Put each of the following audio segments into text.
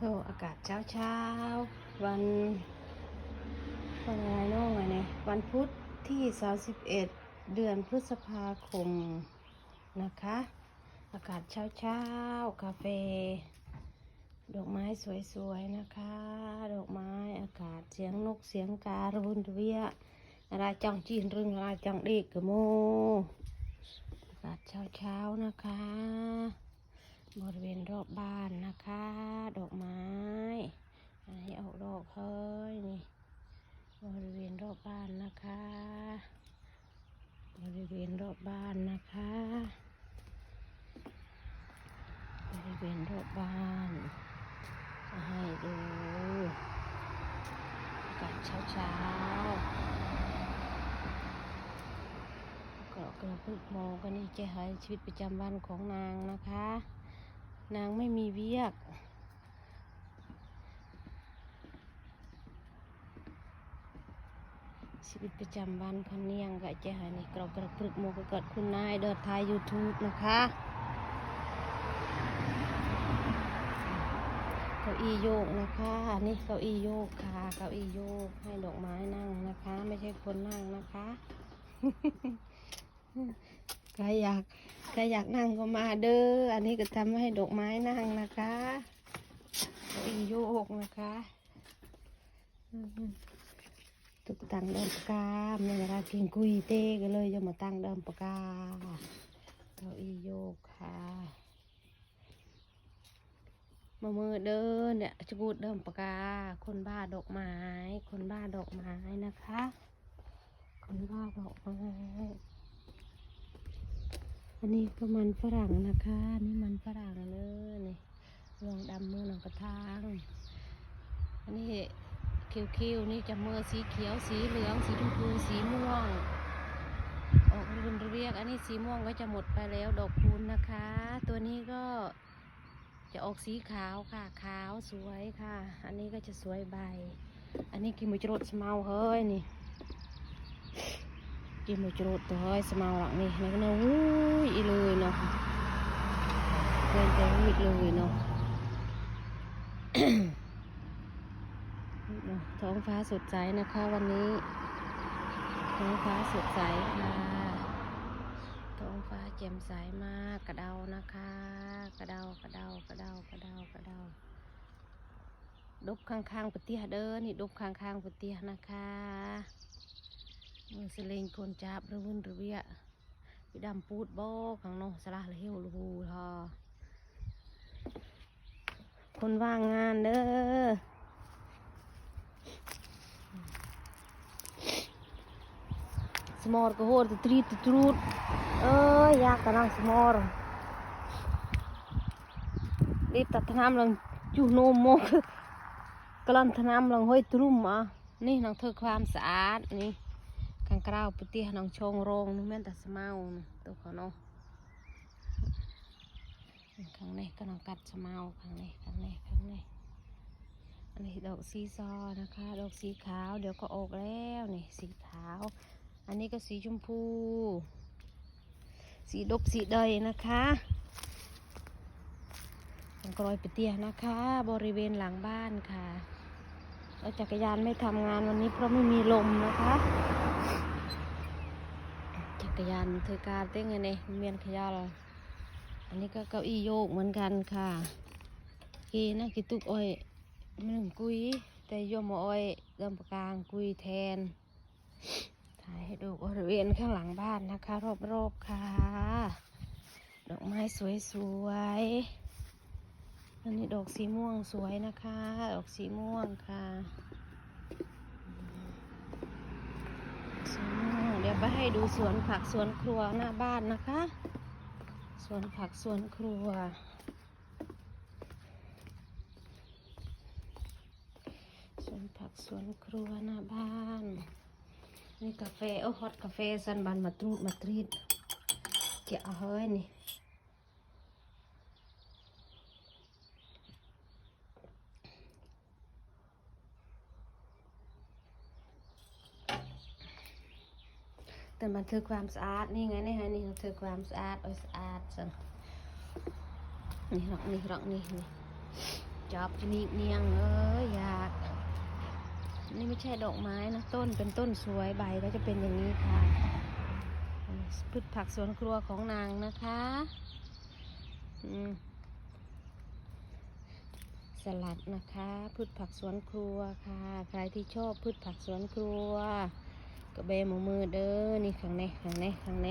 โอ้อากาศเช้าเช้าวันวันอะไรน้องไงเนี่ยวันพุธที่ 31 เดือนพฤษภาคมนะคะ อากาศเช้าเช้ากาแฟดอกไม้สวยๆนะคะ ดอกไม้อากาศเสียงนกเสียงการุนเวียอะไรจังจีนรึงอะไรจังเด็กกะโมอากาศเช้าๆนะคะ บริเวณรอบบ้านนะคะ ดอกไม้อันนี้ออกดอกเฮ้ยนี่บริเวณรอบบ้านนะคะ บริเวณรอบบ้านนะคะ บริเวณรอบบ้านจะให้ดูอากาศเช้าๆก็กระพึกมองกันนี่จะให้ชีวิตประจำวันของนางนะคะ นางไม่มีเวียก ชีวิตประจำวันพันเนียงก็จะหานี่กรอกกระปรึกโมกเกิดคุณนายเดินทายยูทูบนะคะเก้าอี้โยกนะคะอันนี่เก้าอี้โยกค่ะ เก้าอี้โยกให้ดอกไม้นั่งนะคะ ไม่ใช่คนนั่งนะคะ ใครอยากใครอยากนั่งก็มาเด้อ อันนี้ก็ทำให้ดอกไม้นั่งนะคะอีโยกนะคะตุกตังเดิมปากกาเมื่อเวลากินกุยเต้ก็เลยจะมาตั้งเดิมปากกาเก้าอี้โยกค่ะมามือเดินเนี่ยจะกูดเดิมปากกา คนบ้าดอกไม้ คนบ้าดอกไม้นะคะ คนบ้าดอกไม้ อันนี้ก็มันฝรั่งนะคะนี่มันฝรั่งเลยนี่รวงดำเมื่อหนังกระทางอันนี้คิ้วๆนี่จะเมือสีเขียวสีเหลือง สีชมพูสีม่วงออกรุนเรียก อันนี้สีม่วงก็จะหมดไปแล้วดอกคูณนะคะ ตัวนี้ก็จะออกสีขาวค่ะ ขาวสวยค่ะ อันนี้ก็จะสวยใบ อันนี้กิมจรดสเมาเฮ้ยนี่กิมจรดตัวเฮ้ยสมาหลังนี่แล้วก็เนาะวุ้ยอีเลยเนาะ เดินไปวุ้ยเลยเนาะท้องฟ้าสดใสนะคะ วันนี้ ท้องฟ้าสดใสค่ะ ท้องฟ้าแจ่มใสมากกระเดานะคะ กระเดากระเดากระเดากระเดากระเดาดบข้างๆปะเตียเด้อนี่ดบข้างๆปะเตียนะคะมือสลิงคนจับระวุ่นระเวียพี่ดำปูดโบขังโนสลาละเฮวลูฮูทอ คนว่างงานเด้อสมอร์ก็โหดตรีตรูดเอ้ยอยากกระนังสมอร์รีบตัดทน้ำลังจูโนมโมกกลันทน้ำลังห้อยตรุ่มอะนี่นังเธอความสะอาดนี่ข้างกราวปฏิหน้องชงโรงนี่แม่นแต่สมาวนตัวเขาเนาะ ข้างในก็นองกัดสมาข้างในข้างในข้างในอันนี้ดอกสีซอนะคะ ดอกสีขาว เดี๋ยวก็ออกแล้วนี่สีขาว อันนี้ก็สีชมพู สีดบสีเดยนะคะทางกรอยปเตียนะคะ บริเวณหลังบ้านค่ะแล้วจักรยานไม่ทำงานวันนี้เพราะไม่มีลมนะคะจักรยานเธอการเต้งไงเนี่ยเมียนขยาเลย อันนี้ก็เก้าอี้โยกเหมือนกันค่ะกีนะกีตุกอ้อยมันหนึ่งกุย แต่โยมอ้อยเดิมปากลางกุยแทน ถ่ายให้ดูบริเวณข้างหลังบ้านนะคะ รอบๆค่ะ ดอกไม้สวยๆ อันนี้ดอกสีม่วงสวยนะคะ ดอกสีม่วงค่ะสีม่วงเดี๋ยวไปให้ดูสวนผักสวนครัวหน้าบ้านนะคะ สวนผักสวนครัวสวนผักสวนครัวหน้าบ้าน นี่กาแฟโอ้ฮอตกาแฟสันบันมาตรูดมาตรีดเจ้าเฮ้ยนี่ แต่บันทึกความสะอาดนี่ไงนี่ไงนี่บันทึกความสะอาดเอาสะอาดสันนี่หรอกนี่หรอกนี่นี่จอบชนิดเนียงเอ้ยอยากนี่ไม่ใช่ดอกไม้นะต้นเป็นต้นสวยใบก็จะเป็นอย่างนี้ค่ะพืชผักสวนครัวของนางนะคะสลัดนะคะ พืชผักสวนครัวค่ะ ใครที่ชอบพืชผักสวนครัว ก็เบหมูมือเด้อนี่ข้างในข้างในข้างใน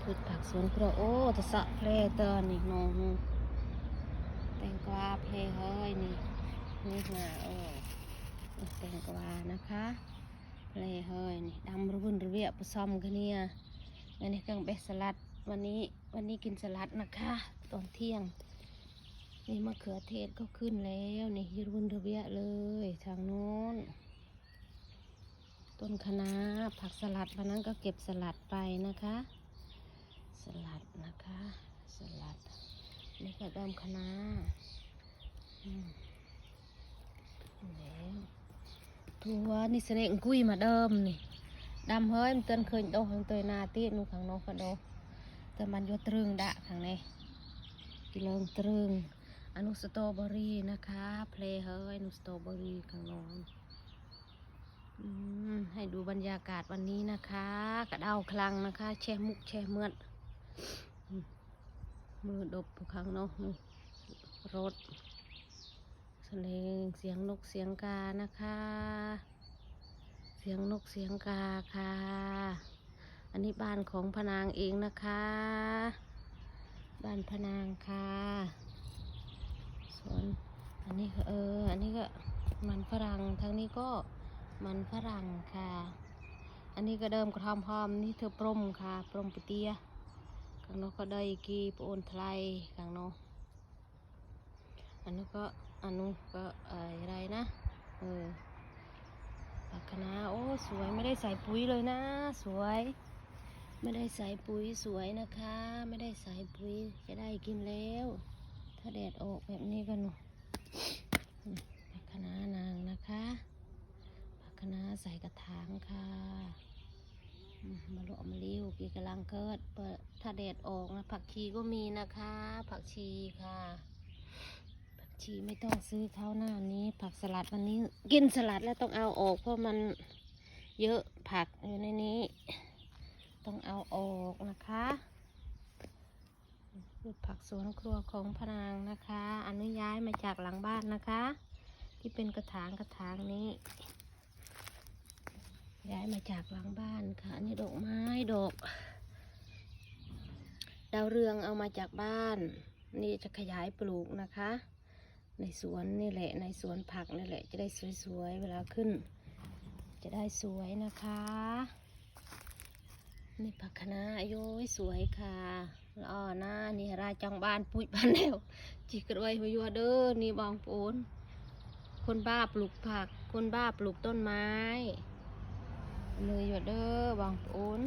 พืชผักสวนครัวโอ้ตะสะเพลเตอร์นี่น้องแตงกวาเพลเฮ้ยนี่นี่มาโอ้แตงกวานะคะเพลเฮ้ยนี่ดำรุ่นระเวียผสมกันเนี่ยอันนี้เครื่องเบสสลัดวันนี้วันนี้กินสลัดนะคะ ตอนเที่ยง นี่มะเขือเทศก็ขึ้นแล้ว นี่ยืรุนระเวียเลยทางโน้น ต้นคะน้าผักสลัดวันนั้นก็เก็บสลัดไปนะคะ สลัดนะคะ สลัดนี่ก็ดำคะน้าแล้วทัวนี่เสน่ห์กุยมาเดิมนี่ดำเฮ้ยมันเตือนเคยโตของเตยนาตีนูขังนกกระโดแต่มันโยตรึงดะขังในกิเลงตรึงอนุสตรอเบอรี่นะคะ เพลเฮ้ยอนุสตรอเบอรี่ข้างน้อืม ให้ดูบรรยากาศวันนี้นะคะ กระเด้าคลังนะคะ แช่มุกแช่เมือดมือดบข้งนอกนู่นรถเสลงเสียงนกเสียงกานะคะ เสียงนกเสียงกาค่ะ อันนี้บ้านของพนางเองนะคะ บ้านพนางค่ะส่วนอันนี้เอออันนี้ก็มันฝรั่งทางนี้ก็ มันฝรั่งค่ะ อันนี้ก็เดิมกระทำพร้อมนี่เธอปรมค่ะปรมปเตียข้างนกก็ได้กีปโอนไทยข้างนอกอันนู้นก็อันนู้นก็เอ่ออะไรนะเออผักคะน้าโอ้สวยไม่ได้ใส่ปุ๋ยเลยนะ สวย ไม่ได้ใส่ปุ๋ยสวยนะคะ ไม่ได้ใส่ปุ๋ยจะได้กินแล้ว ถ้าแดดออกแบบนี้ก็หนูอืมผักคะน้านางนะคะผักคะน้า ใส่กระถางค่ะมาโลมาเลี้ยวกีกำลังเกิดเปิดถ้าแดดออกนะผักชีก็มีนะคะ ผักชีค่ะ ผักชีไม่ต้องซื้อเขาหน้านี้ ผักสลัดวันนี้ กินสลัดแล้วต้องเอาออก เพราะมันเยอะผักอยู่ในนี้ ต้องเอาออกนะคะพืชผักสวนครัวของพนางนะคะ อนุย้ายมาจากหลังบ้านนะคะ ที่เป็นกระถางกระถางนี้ ย้ายมาจากหลังบ้านค่ะอันนี้ดอกไม้ดอก ดาวเรืองเอามาจากบ้าน นี่จะขยายปลูกนะคะ ในสวนนี่แหละ ในสวนผักนี่แหละ จะได้สวยๆเวลาขึ้น จะได้สวยนะคะ นี่ผักคะน้าโย้ยสวยค่ะล้อ่อหน้านี่ราจังบ้านปุ้ยบ้านแล้วจิกรว้หัวยัวเด้อนี่บองปูนคนบ้าปลูกผัก คนบ้าปลูกต้นไม้ เลยอยู่เด้อบองปูน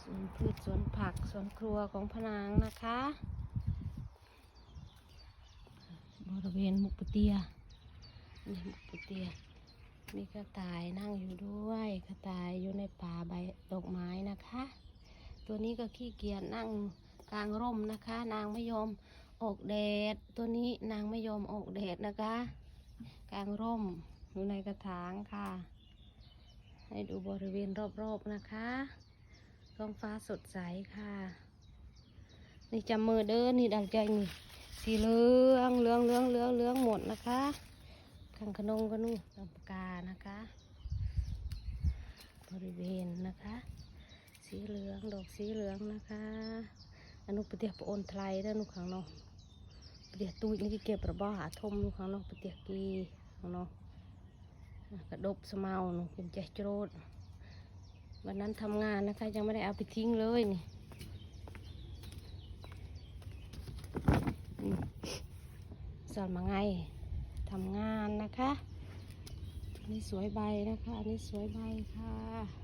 สวนพืชสวนผักสวนครัวของพนางนะคะ บริเวณมุกปเตียนี่มุกปเตียมีกระต่ายนั่งอยู่ด้วยกระต่ายอยู่ในป่าใบดอกไม้นะคะ ตัวนี้ก็ขี้เกียจนั่งกลางร่มนะคะ นางไม่ยอมออกแดด ตัวนี้นางไม่ยอมออกแดดนะคะ กลางร่ม อยู่ในกระถางค่ะ ให้ดูบริเวณรอบๆนะคะท้องฟ้าสดใสค่ะ นี่จำมือเด้อนี่ดังใจนี่สีเหลืองเหลืองเหลืองเหลืองเหลืองหมดนะคะข้างขนงก็นู่นลำปากกานะคะ บริเวณนะคะ สีเหลืองดอกสีเหลืองนะคะอนุปเตียปโอนไทยแล้วนุข้างนอกปเตียตุ้ยนี่เก็บระบอหาทมนุข้างนอกปเตียกีข้างนอก กระดบสะเมาหนูเป็นใจโจดวันนั้นทำงานนะคะยังไม่ได้เอาไปทิ้งเลยนี่สอนมาไงทำงานนะคะ อันนี้สวยใบนะคะ อันนี้สวยใบค่ะ